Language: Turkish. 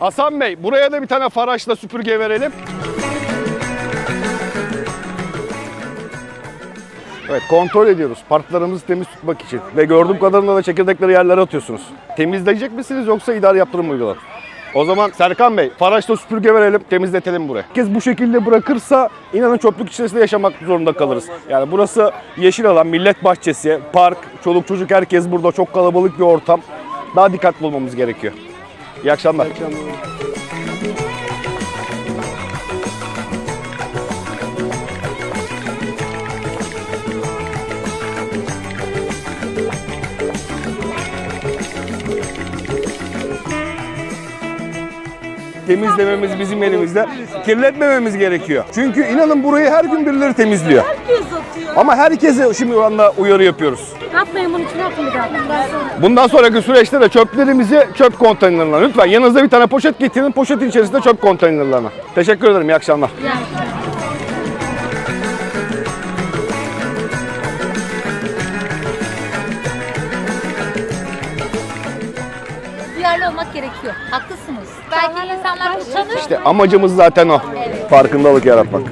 Hasan Bey buraya da bir tane faraşla süpürge verelim. Evet kontrol ediyoruz parklarımızı temiz tutmak için. Ve gördüğüm kadarıyla da çekirdekleri yerlere atıyorsunuz. Temizleyecek misiniz yoksa idari yaptırım uygular? O zaman Serkan Bey faraşla süpürge verelim temizletelim burayı. Herkes bu şekilde bırakırsa inanın çöplük içerisinde yaşamak zorunda kalırız. Yani burası yeşil alan, millet bahçesi, park, çoluk çocuk herkes burada çok kalabalık bir ortam. Daha dikkatli olmamız gerekiyor. İyi akşamlar. Temizlememiz bizim elimizde. Kirletmememiz gerekiyor. Çünkü inanın burayı her gün birileri temizliyor. Herkes atıyor. Ama herkese şimdi şu anda uyarı yapıyoruz. Atmayın bunun için atın bir daha. Bundan sonra. Bundan sonraki süreçte de çöplerimizi çöp konteynerlarına lütfen yanınızda bir tane poşet getirin. Poşetin içerisinde çöp konteynerlarına. Teşekkür ederim. İyi akşamlar. Yani. duyarlı olmak gerekiyor. Haklısınız. Belki insanlar utanır. İşte amacımız zaten o. Evet. Farkındalık yaratmak.